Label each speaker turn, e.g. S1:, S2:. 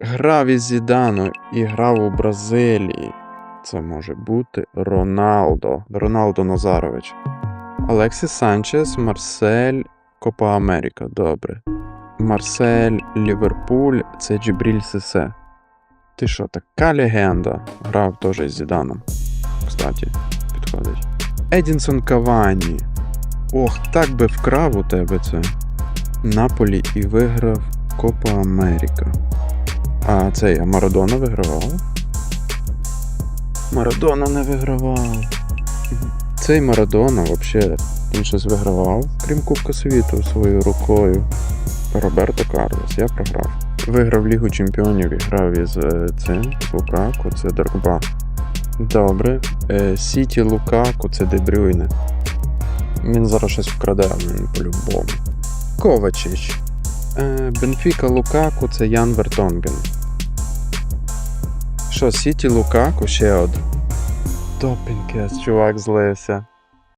S1: Грав із Зідано і грав у Бразилії. Це може бути Роналдо. Роналдо Назарович. Алексіс Санчес, Марсель, Копа Америка. Добре. Марсель, Ліверпуль, це Джібріль Сесе. Ти що, така легенда? Грав теж із Зіданом. Кстати, підходить. Едінсон Кавані. Ох, так би вкрав у тебе це. Наполі і виграв Копа Америка. А цей а Марадона вигравав? Марадона не вигравав. Цей Марадона взагалі він щось вигравав, крім Кубка світу своєю рукою. Роберто Карлос, я програв. Виграв Лігу Чемпіонів і грав із е, цим Лукаку, це Дорогба. Добре. Е, Сіті Лукаку, це Дебрюйне. Він зараз щось вкраде по-любому. Ковачич. Е, Бенфіка Лукаку це Ян Вертонген. Що, Сіті Лукаку ще один. Топінкес, чувак злився.